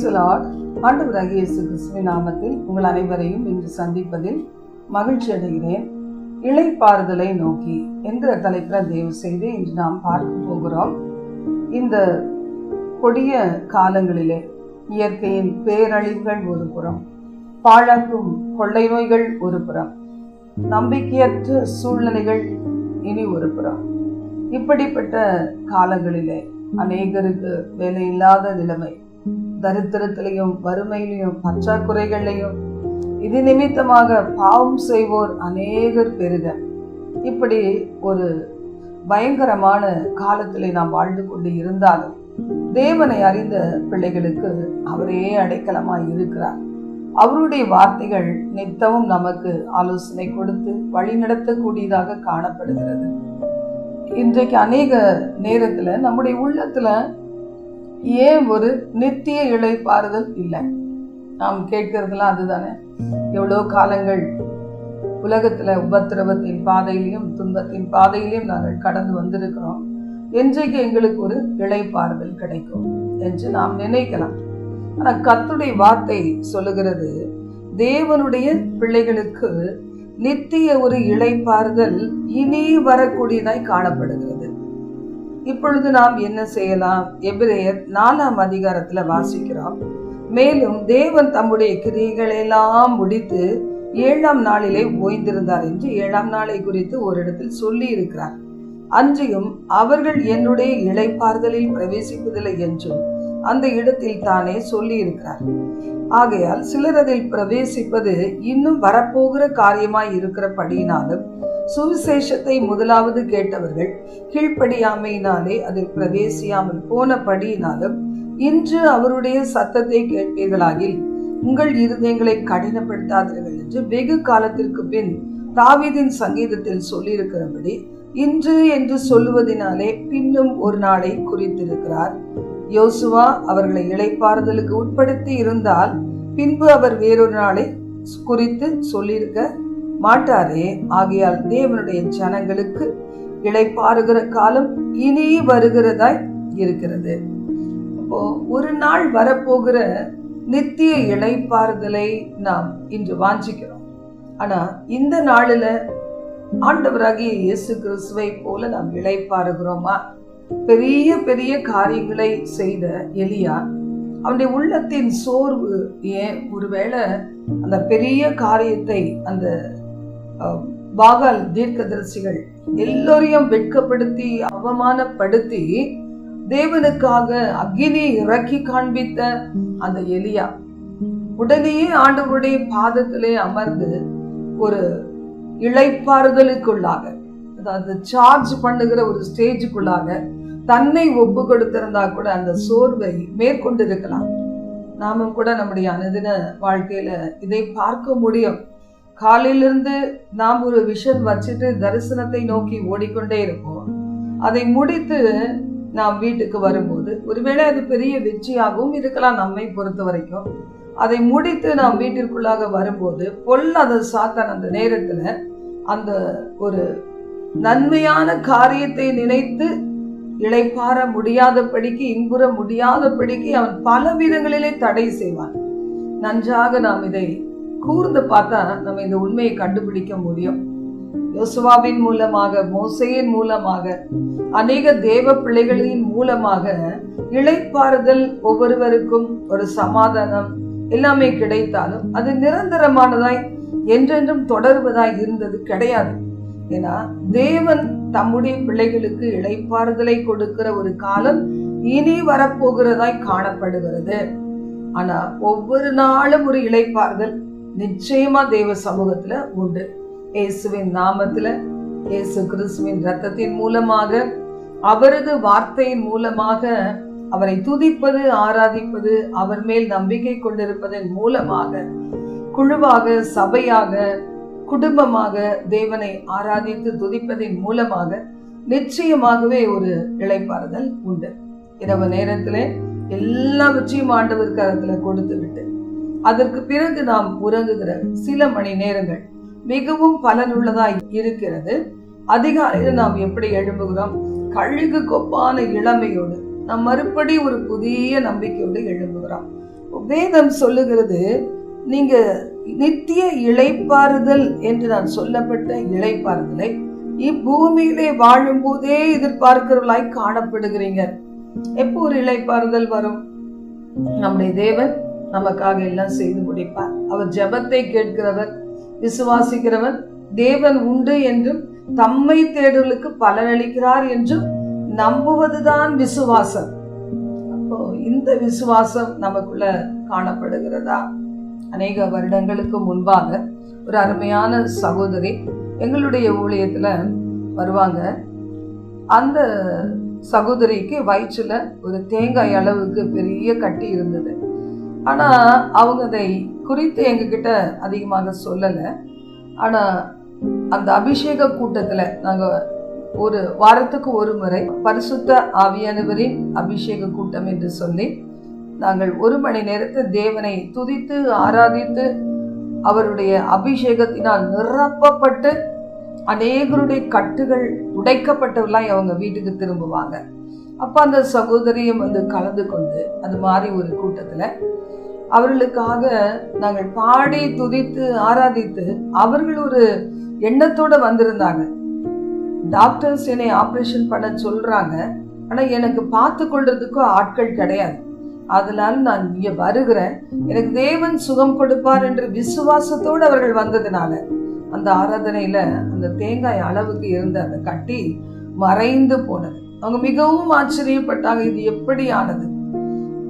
Price Lord இயேசு கிறிஸ்துவின் நாமத்தில் உங்கள் அனைவரையும் இன்று சந்திப்பதில் மகிழ்ச்சி அடைகிறேன். இளைப்பாறுதலை நோக்கி என்கிற தலைப்பில் தயவு செய்து இன்று நாம் பார்க்க போகிறோம். இந்த கொடிய காலங்களிலே இயற்கையின் பேரழிவுகள் ஒரு புறம் பாழாக்கும் கொள்ளை நோய்கள் ஒரு புறம் நம்பிக்கையற்ற சூழ்நிலைகள் இனி ஒரு புறம். இப்படிப்பட்ட காலங்களிலே அநேகருக்கு வேலை இல்லாத நிலைமை தரித்திரத்திலையும் வறுமையிலையும் பற்றாக்குறைகளையும் இது நிமித்தமாக பாவம் செய்வோர் அநேகர் பெருக. இப்படி ஒரு பயங்கரமான காலத்திலே நாம் வாழ்ந்து கொண்டு இருந்தாலும் தேவனை அறிந்த பிள்ளைகளுக்கு அவரே அடைக்கலமாய் இருக்கிறார். அவருடைய வார்த்தைகள் நித்தமும் நமக்கு ஆலோசனை கொடுத்து வழிநடத்தக்கூடியதாக காணப்படுகிறது. இன்றைக்கு அநேக நேரத்துல நம்முடைய உள்ளத்துல ஏன் ஒரு நித்திய இழைப்பாறுதல் இல்லை? நாம் கேட்கறதுலாம் அதுதானே. எவ்வளோ காலங்கள் உலகத்தில் உபத்திரவத்தின் பாதையிலையும் துன்பத்தின் பாதையிலையும் நாங்கள் கடந்து வந்திருக்கிறோம். என்றைக்கு எங்களுக்கு ஒரு இழைப்பாறுதல் கிடைக்கும் என்று நாம் நினைக்கலாம். ஆனால் கத்துடைய வார்த்தை சொல்லுகிறது தேவனுடைய பிள்ளைகளுக்கு நித்திய ஒரு இளைப்பாறுதல் இனி வரக்கூடியதாய் காணப்படுகிறது. இப்பொழுது நாம் என்ன செய்யலாம்? எபிரேயர் நாலாம் அதிகாரத்துல வாசிக்கிறோம் மேலும் தேவன் தம்முடைய கிரியைகளை எல்லாம் முடித்து ஏழாம் நாளிலே ஓய்ந்திருந்தார் என்று ஏழாம் நாளை குறித்து ஒரு இடத்தில் சொல்லி இருக்கிறார் அன்றியும் அவர்கள் என்னுடைய இளைப்பாறுதலில் பிரவேசிப்பதில்லை என்றும் அந்த இடத்தில் தானே சொல்லி இருக்கிறார் ஆகையால் சிலர் அதில் பிரவேசிப்பது இன்னும் வரப்போகிற காரியமாய் இருக்கிறபடியினாலும் சுவிசேஷத்தை முதலாவது கேட்டவர்கள் கீழ்ப்படியாமையினாலே அதில் பிரவேசியாமல் போனபடியினாலும் இன்று அவருடைய சத்தத்தை கேட்பீர்களாகில் உங்கள் இருதயங்களை கடினப்படுத்தாதீர்கள் என்று வெகு காலத்திற்கு பின் தாவீதின் சங்கீதத்தில் சொல்லியிருக்கிறபடி இன்று என்று சொல்லுவதினாலே பின்னும் ஒரு நாளை குறித்திருக்கிறார். யோசுவா அவர்களை இழைப்பாறுதலுக்கு உட்படுத்தி இருந்தால் பின்பு அவர் வேறொரு நாளை குறித்து சொல்லியிருக்க மாட்டாரே ஆகையால் தேவனுடைய ஜனங்களுக்கு இழைப்பாருகிற காலம் இனி வருகிறதாய் இருக்கிறது. இப்போ ஒரு நாள் வரப்போகிற நித்திய இழைப்பாறுதலை நாம் இன்று வாஞ்சிக்கிறோம். ஆனா இந்த நாளில் ஆண்டவராகிய இயேசு கிறிஸ்துவை போல நாம் இழைப்பாருகிறோமா பெரிய பெரிய காரியங்களை செய்த எலியா அவனுடைய உள்ளத்தின் சோர்வு ஏன்? ஒருவேளை அந்த பெரிய காரியத்தை அந்த பாகால் தீர்க்கதரிசிகள் எல்லோரையும் வெட்கப்படுத்தி அவமானப்படுத்தி தேவனுக்காக அக்னி இறக்கி காண்பித்த அந்த எலியா. உடனேயே ஆண்டவருடைய பாதத்திலே அமர்ந்து ஒரு இழைப்பாறுதலுக்குள்ளாக அதாவது சார்ஜ் பண்ணுகிற ஒரு ஸ்டேஜுக்குள்ளாக தன்னை ஒப்பு கொடுத்திருந்தா கூட அந்த சோர்வை மேற்கொண்டிருக்கலாம். நாமும் கூட நம்முடைய அனுதின வாழ்க்கையில இதை பார்க்க முடியும். காலையிலிருந்து நாம் ஒரு விஷன் வச்சுட்டு தரிசனத்தை நோக்கி ஓடிக்கொண்டே இருப்போம். அதை முடித்து நாம் வீட்டுக்கு வரும்போது ஒருவேளை அது பெரிய வெற்றியாகவும் இருக்கலாம் நம்மை பொறுத்த வரைக்கும். அதை முடித்து நாம் வீட்டிற்குள்ளாக வரும்போது பொல்லாத சாத்தான் அந்த நேரத்துல அந்த ஒரு நன்மையான காரியத்தை நினைத்து இழைப்பார முடியாதபடிக்கு இன்புற முடியாதபடிக்கு அவன் பல விதங்களிலே தடை செய்வான். நன்றாக நாம் இதை கூர்ந்து பார்த்தா நம்ம இந்த உண்மையை கண்டுபிடிக்க முடியும். யோசுவாவின் மூலமாக மோசையின் மூலமாக அநேக தேவ பிள்ளைகளின் மூலமாக இழைப்பாறுதல் ஒவ்வொருவருக்கும் ஒரு சமாதானம் எல்லாமே கிடைத்தாலும் அது நிரந்தரமானதாய் என்றென்றும் தொடர்வதாய் இருந்தது கிடையாது. ஏன்னா தேவன் தம்முடைய பிள்ளைகளுக்கு இளைப்பாறுதலை கொடுக்கிற ஒரு காலம் இனி வரப்போகிறதாய் காணப்படுகிறது. ஆனா ஒவ்வொரு நாளும் ஒரு இழைப்பாறுதல் நிச்சயமா தேவ சமூகத்துல உண்டு. இயேசுவின் நாமத்துல இயேசு கிறிஸ்துவின் ரத்தத்தின் மூலமாக அவரது வார்த்தையின் மூலமாக அவரை துதிப்பது ஆராதிப்பது அவர் மேல் நம்பிக்கை கொண்டிருப்பதன் மூலமாக குழுவாக சபையாக குடும்பமாக தேவனை ஆராதித்து துதிப்பதன் மூலமாக நிச்சயமாகவே ஒரு இழைப்பாறுதல் உண்டு. இரவு நேரத்துல எல்லாவற்றையும் ஆண்டவர் கரத்துல கொடுத்து விட்டு அதற்கு பிறகு நாம் உறங்குகிற சில மணி நேரங்கள் மிகவும் பலனுள்ளதாய் இருக்கிறது. அதிகாலையில் நாம் எப்படி எழும்புகிறோம்? கழுகு கொப்பான இளமையோடு நாம் மறுபடி ஒரு புதிய நம்பிக்கையோடு எழும்புகிறோம். வேதம் சொல்லுகிறது நீங்க நித்திய இழைப்பாறுதல் என்று நான் சொல்லப்பட்ட இழைப்பாறுதலை இப்பூமியிலே வாழும் போதே எதிர்பார்க்கிறவர்களாய் காணப்படுகிறீங்க. எப்போ ஒரு இழைப்பாறுதல் வரும்? நம்முடைய தேவன் நமக்காக எல்லாம் செய்து முடிப்பார். அவர் ஜெபத்தை கேட்கிறவர் விசுவாசிக்கிறவர் தேவன் உண்டு என்றும் தம்மை தேடலுக்கு பலனளிக்கிறார் என்றும் நம்புவதுதான் விசுவாசம். அப்போ இந்த விசுவாசம் நமக்குள்ள காணப்படுகிறதா? அநேக வருடங்களுக்கு முன்பாக ஒரு அருமையான சகோதரி எங்களுடைய ஊழியத்துல வருவாங்க. அந்த சகோதரிக்கு வயிற்றுல ஒரு தேங்காய் அளவுக்கு பெரிய கட்டி இருந்தது. ஆனால் அவங்க அதை குறித்து எங்ககிட்ட அதிகமாக சொல்லலை. ஆனால் அந்த அபிஷேக கூட்டத்தில் நாங்கள் ஒரு வாரத்துக்கு ஒரு முறை பரிசுத்த ஆவியானவரின் அபிஷேக கூட்டம் என்று சொல்லி நாங்கள் ஒரு மணி நேரத்தை தேவனை துதித்து ஆராதித்து அவருடைய அபிஷேகத்தினால் நிரப்பப்பட்டு அநேகருடைய கட்டுகள் உடைக்கப்பட்டவெல்லாம் அவங்க வீட்டுக்கு திரும்புவாங்க. அப்போ அந்த சகோதரியும் வந்து கலந்து கொண்டு அது மாதிரி ஒரு கூட்டத்தில் அவர்களுக்காக நாங்கள் பாடி துதித்து ஆராதித்து அவர்கள் ஒரு எண்ணத்தோட வந்திருந்தாங்க. டாக்டர்ஸ் என்னை ஆப்ரேஷன் பண்ண சொல்றாங்க. ஆனா எனக்கு பார்த்து கொள்றதுக்கும் ஆட்கள் கிடையாது. அதனால நான் இங்கே வருகிறேன். எனக்கு தேவன் சுகம் கொடுப்பார் என்று விசுவாசத்தோடு அவர்கள் வந்ததுனால அந்த ஆராதனையில அந்த தேங்காய் அளவுக்கு இருந்த அந்த கட்டி மறைந்து போனது. அவங்க மிகவும் ஆச்சரியப்பட்டாங்க. இது எப்படி ஆனது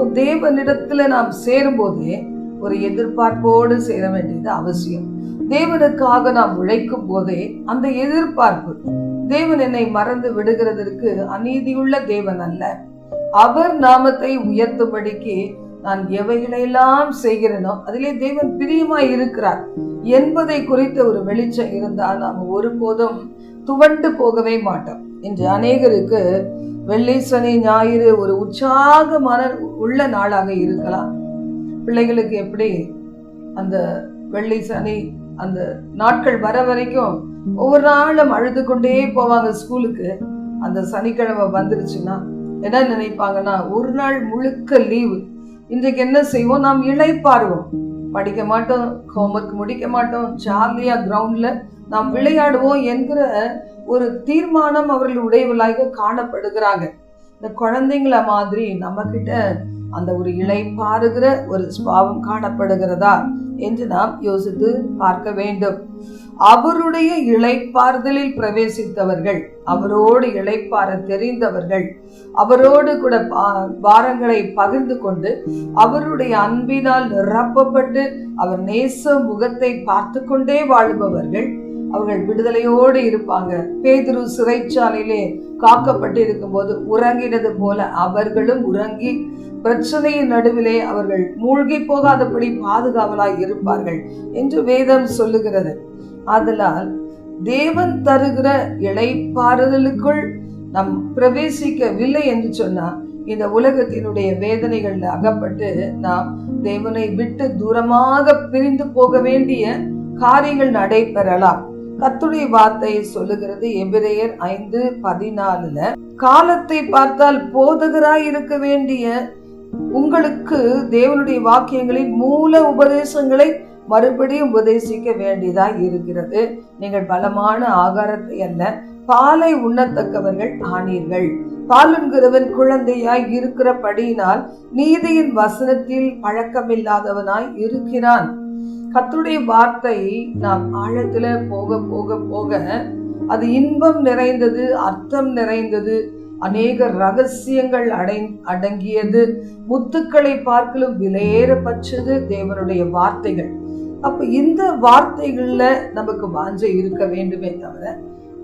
தேவனிடத்துல நாம் சேரும்போதே ஒரு எதிர்பார்ப்போடு சேர வேண்டியது அவசியம். தேவனுக்காக நாம் உழைக்கும் போதே அந்த எதிர்பார்ப்பு தேவன் என்னை மறந்து விடுகிறதற்கு அநீதியுள்ள தேவன் அல்ல. அவர் நாமத்தை உயர்த்தும்படிக்கு நான் எவைகளெல்லாம் செய்கிறேனோ அதிலே தேவன் பிரியமாய் இருக்கிறார். என்பதை குறித்த ஒரு வெளிச்சம் இருந்தால் நாம் ஒருபோதும் துவண்டு போகவே மாட்டோம். இன்று அநேகருக்கு வெள்ளி சனி ஞாயிறு ஒரு உற்சாகமான உள்ள நாளாக இருக்கலாம். பிள்ளைகளுக்கு எப்படி அந்த வெள்ளி சனி அந்த நாட்கள் வர வரைக்கும் ஒவ்வொரு நாளும் அழுது கொண்டே போவாங்க ஸ்கூலுக்கு. அந்த சனிக்கிழமை வந்துருச்சுன்னா என்ன நினைப்பாங்கன்னா ஒரு நாள் முழுக்க லீவு. இன்றைக்கு என்ன செய்வோம்? நாம் இழைப்பாருவோம் படிக்க மாட்டோம் ஹோம்ஒர்க் முடிக்க மாட்டோம் ஜாலியா கிரவுண்ட்ல நாம் விளையாடுவோம் என்கிற ஒரு தீர்மானம் அவர்கள் உடையவர்களாக காணப்படுகிறாங்க. இந்த குழந்தைங்கள மாதிரி நம்ம கிட்ட அந்த ஒரு இழைப்பாருகிற ஒரு சுபாவம் காணப்படுகிறதா என்று நாம் யோசித்து பார்க்க வேண்டும். அவருடைய இழைப்பாறுதலில் பிரவேசித்தவர்கள் அவரோடு இழைப்பார தெரிந்தவர்கள் அவரோடு கூட பாரங்களை பகிர்ந்து கொண்டு அவருடைய அன்பினால் நிரப்பப்பட்டு அவர் நேச முகத்தை பார்த்து கொண்டே வாழுபவர்கள் அவர்கள் விடுதலையோடு இருப்பாங்க. பேதுரு சிறைச்சாலையிலே காக்கப்பட்டு இருக்கும்போது உறங்கினது போல அவர்களும் உறங்கி பிரச்சனையின் நடுவிலே அவர்கள் மூழ்கி போகாதபடி பாதுகாவலாய் இருப்பார்கள் என்று வேதம் சொல்லுகிறது. அதனால் தேவன் தருகிற இழைப்பாறுதலுக்குள் நம் பிரவேசிக்கவில்லை என்று சொன்னால் இந்த உலகத்தினுடைய வேதனைகளில் அகப்பட்டு நாம் தேவனை விட்டு தூரமாக பிரிந்து போக வேண்டிய காரியங்கள் நடைபெறலாம். கத்துடைய வார்த்தை சொல்லுகிறது. எபிரேயர் ஐந்து பதினாலுல காலத்தை பார்த்தால் போதகராய் இருக்க வேண்டிய உங்களுக்கு தேவனுடைய வாக்கியங்களின் மூல உபதேசங்களை மறுபடியும் உபதேசிக்க வேண்டியதா இருக்கிறது. நீங்கள் பலமான ஆகாரத்தை அல்ல பாலை உண்ணத்தக்கவர்கள் ஆனீர்கள். பாலுண்கிறவன் குழந்தையாய் இருக்கிறபடியினால் நீதியின் வசனத்தில் பழக்கமில்லாதவனாய் இருக்கிறான். கத்துடைய வார்த்தை நாம் ஆழத்துல போக போக போக அது இன்பம் நிறைந்தது அர்த்தம் நிறைந்தது அநேக ரகசியங்கள் அடை அடங்கியது முத்துக்களை பார்க்கலும் விலையேறப்பட்டது தேவனுடைய வார்த்தைகள். அப்ப இந்த வார்த்தைகள்ல நமக்கு வாஞ்சை இருக்க வேண்டுமே தவிர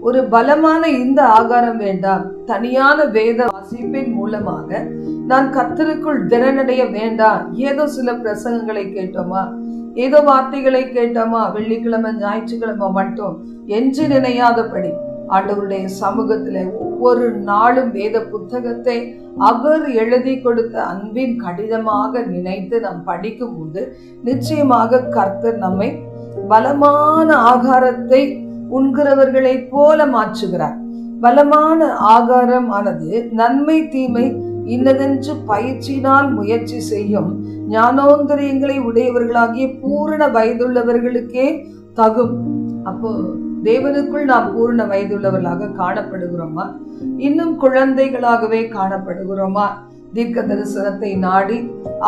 ஒரு பலமான இந்த ஆகாரம் வேண்டாம். தனியான வேத வாசிப்பின் மூலமாக நான் கத்தருக்குள் திறனடைய வேண்டாம். ஏதோ சில பிரசங்கங்களை கேட்டோமா? ஏதோ வார்த்தைகளை கேட்டோமா? வெள்ளிக்கிழமை ஞாயிற்றுக்கிழமை மட்டும் என்று நினையாதபடி ஆண்டவருடைய சமூகத்தில் ஒவ்வொரு நாளும் வேத புத்தகத்தை அவர் எழுதி கொடுத்த அன்பின் கடிதமாக நினைத்து நாம் படிக்கும்போது நிச்சயமாக கர்த்தர் நம்மை பலமான ஆகாரத்தை உண்கிறவர்களைப் போல மாற்றுகிறார். பலமான ஆகாரம் ஆனது நன்மை தீமை இன்னதென்று பயிற்சியினால் முயற்சி செய்யும் ஞானோந்தரியங்களை உடையவர்களாகிய பூரண வயதுள்ளவர்களுக்கே தகும். அப்போ தேவனுக்குள் நாம் பூரண வயதுள்ளவர்களாக காணப்படுகிறோமா? இன்னும் குழந்தைகளாகவே காணப்படுகிறோமா? தீர்க்க தரிசனத்தை நாடி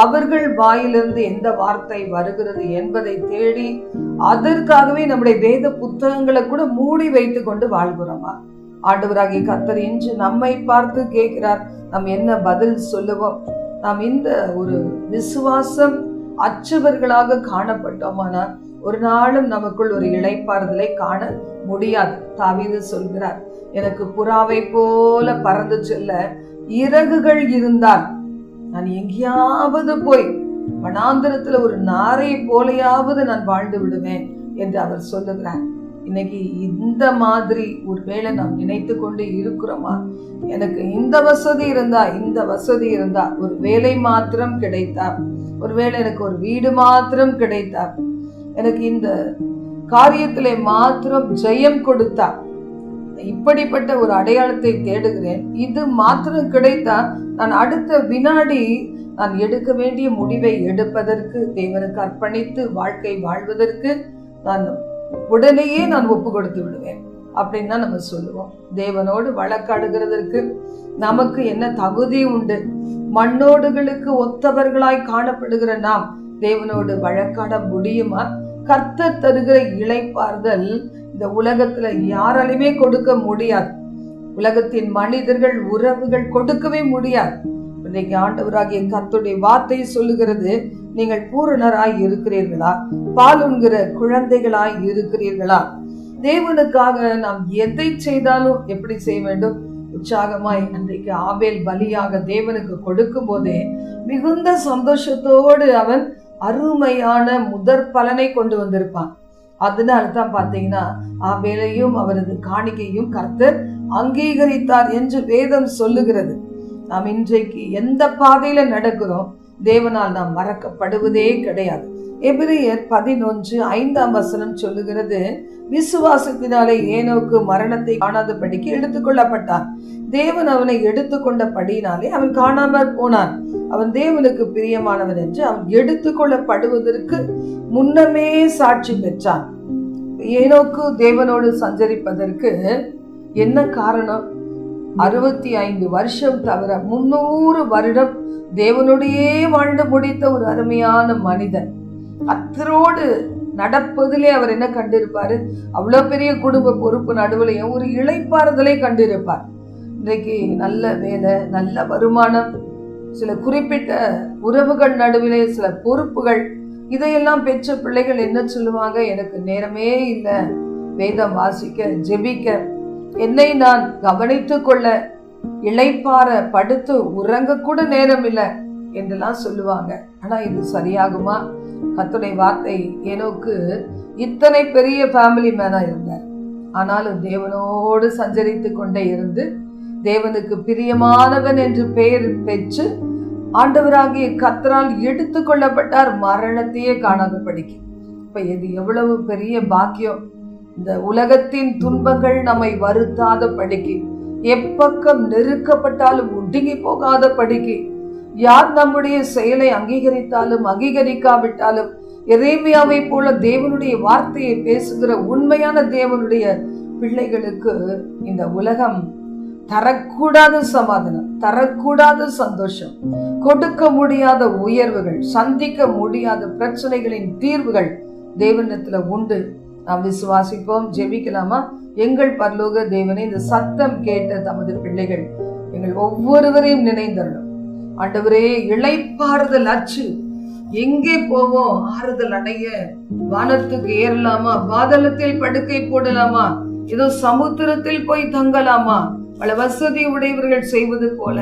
அவர்கள் வாயிலிருந்து எந்த வார்த்தை வருகிறது என்பதை தேடி அதற்காகவே நம்முடைய வேத புத்தகங்களை கூட மூடி வைத்து கொண்டு வாழ்கிறோமா? ஆண்டவராகிய கத்தர் இன்று நம்மை பார்த்து கேட்கிறார். நாம் என்ன பதில் சொல்லுவோம்? நாம் இந்த ஒரு விசுவாசம் அச்சவர்களாக காணப்பட்டோமானா? ஒரு நாளும் நமக்குள் ஒரு இளைப்பாறுதலை காண முடியாது. தாவீது சொல்கிறார் எனக்கு புறாவை போல பறந்து செல்ல இறகுகள் இருந்தால் நான் எங்கேயாவது போய் வனாந்திரத்துல ஒரு நாரை போலையாவது நான் வாழ்ந்து விடுவேன் என்று அவர் சொல்லுகிறார். இன்னைக்கு இந்த மாதிரி ஒருவேளை நாம் நினைத்து கொண்டு இருக்கிறோமா? எனக்கு இந்த வசதி இருந்தா இந்த வசதி இருந்தா ஒரு வேலை மாத்திரம் கிடைத்தா ஒருவேளை எனக்கு ஒரு வீடு மாத்திரம் கிடைத்தா எனக்கு இந்த காரியத்தில் மாத்திரம் ஜெயம் கொடுத்தா இப்படிப்பட்ட ஒரு அடையாளத்தை தேடுகிறேன். இது மாத்திரம் கிடைத்தா நான் அடுத்த வினாடி நான் எடுக்க வேண்டிய முடிவை எடுப்பதற்கு தேவனுக்கு அர்ப்பணித்து வாழ்க்கை வாழ்வதற்கு நான் உடனேயே நான் ஒப்பு கொடுத்து விடுவேன். அப்படின்னு தான் நம்ம சொல்லுவோம். தேவனோடு வழக்காடுகிறதற்கு நமக்கு என்ன தகுதி உண்டு? மண்ணோடுகளுக்கு ஒத்தவர்களாய் காணப்படுகிற நாம் தேவனோடு வழக்காட முடியுமா? கர்த்தர் தருகிற இழைப்பார்தல் இந்த உலகத்துல யாராலையுமே கொடுக்க முடியாது. உலகத்தின் மனிதர்கள் உறவுகள் கொடுக்கவே முடியாது. இன்றைக்கு ஆண்டவராகிய கத்துடைய வார்த்தை சொல்லுகிறது நீங்கள் பூரணராய் இருக்கிறீர்களா? பால் உண்கிற குழந்தைகளாய் இருக்கிறீர்களா? தேவனுக்காக நாம் எதை செய்தாலும் எப்படி செய்ய வேண்டும்? உற்சாகமாய் அன்றைக்கு ஆபேல் பலியாக தேவனுக்கு கொடுக்கும் போதே மிகுந்த சந்தோஷத்தோடு அவன் அருமையான முதற் பலனை கொண்டு வந்திருப்பான். அதனால தான் பார்த்தீங்கன்னா ஆபேலையும் அவரது காணிக்கையும் கர்த்தர் அங்கீகரித்தார் என்று வேதம் சொல்லுகிறது. நாம் இன்றைக்கு எந்த பாதையில நடக்கிறோம்? தேவனால் நாம் மறக்கப்படுவதே கிடையாது. எபிரியர் பதினொன்று ஐந்தாம் வசனம் சொல்லுகிறது விசுவாசத்தினாலே ஏனோக்கு மரணத்தை காணாதபடிக்கு எடுத்துக்கொள்ளப்பட்டான் தேவன் அவனை எடுத்துக்கொண்டபடியினாலே அவன் காணாமற் போனான். அவன் தேவனுக்கு பிரியமானவன் என்று அவன் எடுத்துக்கொள்ளப்படுவதற்கு முன்னமே சாட்சி பெற்றான். ஏனோக்கு தேவனோடு சஞ்சரிப்பதற்கு என்ன காரணம்? அறுபத்தி ஐந்து வருஷம் தவிர முன்னூறு வருடம் தேவனுடையே வாழ்ந்து முடித்த ஒரு அருமையான மனிதன். அத்தரோடு நடப்பதிலே அவர் என்ன கண்டிருப்பாரு? அவ்வளவு பெரிய குடும்ப பொறுப்பு நடுவுலையும் ஒரு இழைப்பாறுதலை கண்டிருப்பார். இன்றைக்கு நல்ல வேலை நல்ல வருமானம் சில குறிப்பிட்ட உறவுகள் நடுவிலே சில பொறுப்புகள் இதையெல்லாம் பெற்ற பிள்ளைகள் என்ன சொல்லுவாங்க? எனக்கு நேரமே இல்லை. வேதம் வாசிக்க ஜெபிக்க என்னை நான் கவனித்து கொள்ள இளைப்பார படுத்து உறங்க கூட நேரம் இல்லை என்றெல்லாம் சொல்லுவாங்க. ஆனா இது சரியாகுமா? கத்துடைய வார்த்தை ஏனோக்கு இத்தனை பெரிய ஃபேமிலி மேனா இருந்தார். ஆனாலும் தேவனோடு சஞ்சரித்து கொண்டே இருந்து தேவனுக்கு பிரியமானவன் என்று பெயர் பெற்று ஆண்டவராகிய கத்தரால் எடுத்து கொள்ளப்பட்டார். மரணத்தையே காணாதபடிக்கு. இப்ப இது எவ்வளவு பெரிய பாக்கியம். இந்த உலகத்தின் துன்பங்கள் நம்மை வருத்தாத படிக்கு எப்பக்கம் நெருக்கப்பட்டாலும் ஒடுங்கி போகாத படிக்கு யார் நம்முடைய செயலை அங்கீகரித்தாலும் அங்கீகரிக்காவிட்டாலும் எரேமியாவை போல தேவனுடைய வார்த்தையை பேசுகிற உண்மையான தேவனுடைய பிள்ளைகளுக்கு இந்த உலகம் தரக்கூடாத சமாதானம் தரக்கூடாத சந்தோஷம் கொடுக்க முடியாத உயர்வுகள் சந்திக்க முடியாத பிரச்சனைகளின் தீர்வுகள் தேவனத்துல உண்டு. நாம் விசுவாசிப்போம் ஜெபிக்கலாமா? எங்கள் பரலோக தேவனை இந்த சத்தம் கேட்ட தமது பிள்ளைகள் எங்கள் ஒவ்வொருவரையும் நினைந்தரணும். ஆண்டவரே இழைப்பாறுதல் அச்சு. எங்கே போவோம்? ஆறுதல் அடைய வானத்துக்கு ஏறலாமா? பாதளத்தில் படுக்கை போடலாமா? ஏதோ சமுத்திரத்தில் போய் தங்கலாமா? பல வசதி உடையவர்கள் செய்வது போல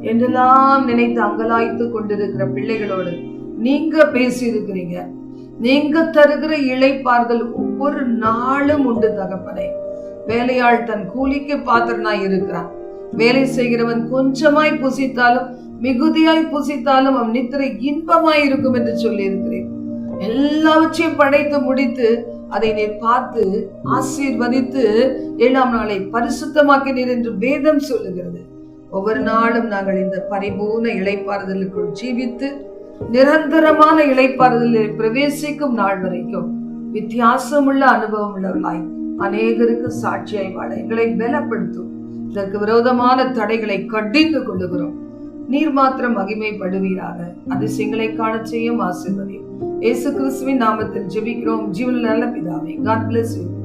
என்றெல்லாம் நினைத்து அங்கலாய்த்து கொண்டிருக்கிற பிள்ளைகளோடு நீங்க பேசி இருக்கிறீங்க நீங்க தருகிற இழைப்பார்கள் ஒவ்வொரு நாளும் உண்டு தகப்பனே. வேலையாள் தன் கூலிக்கு பாத்திரனாய் இருக்கிறான். வேலை செய்கிறவன் கொஞ்சமாய் புசித்தாலும் மிகுதியாய் புசித்தாலும் அவன் நித்திரை இன்பமாய் இருக்கும் என்று சொல்லி இருக்கிறேன் எல்லாவற்றையும் படைத்து முடித்து அதை நீர் பார்த்து ஆசீர்வதித்து ஏழாம் நாளை பரிசுத்தமாக்கினீர் என்று வேதம் சொல்லுகிறது. ஒவ்வொரு நாளும் நாங்கள் இந்த பரிபூர்ண இழைப்பாறுதலுக்குள் ஜீவித்து நிரந்தரமான இளைப்பாறுதலில் பிரவேசிக்கும் நாள் வரைக்கும் வித்தியாசமுள்ள அனுபவம் உள்ளவர்களாய் அநேகருக்கு சாட்சியாய் வாழ எங்களை பலப்படுத்தும் இதற்கு விரோதமான தடைகளை கடிந்து கொள்ளுகிறோம். நீர் மாத்திரம் மகிமைப்படுவீராக. அதிசயங்களை காண செய்யும் ஆசிர்வதி இயேசு கிறிஸ்துவின் நாமத்தில் ஜெபிக்கிறோம். ஜீவன் நல்ல பிதாவே காட் பிளஸ் யூ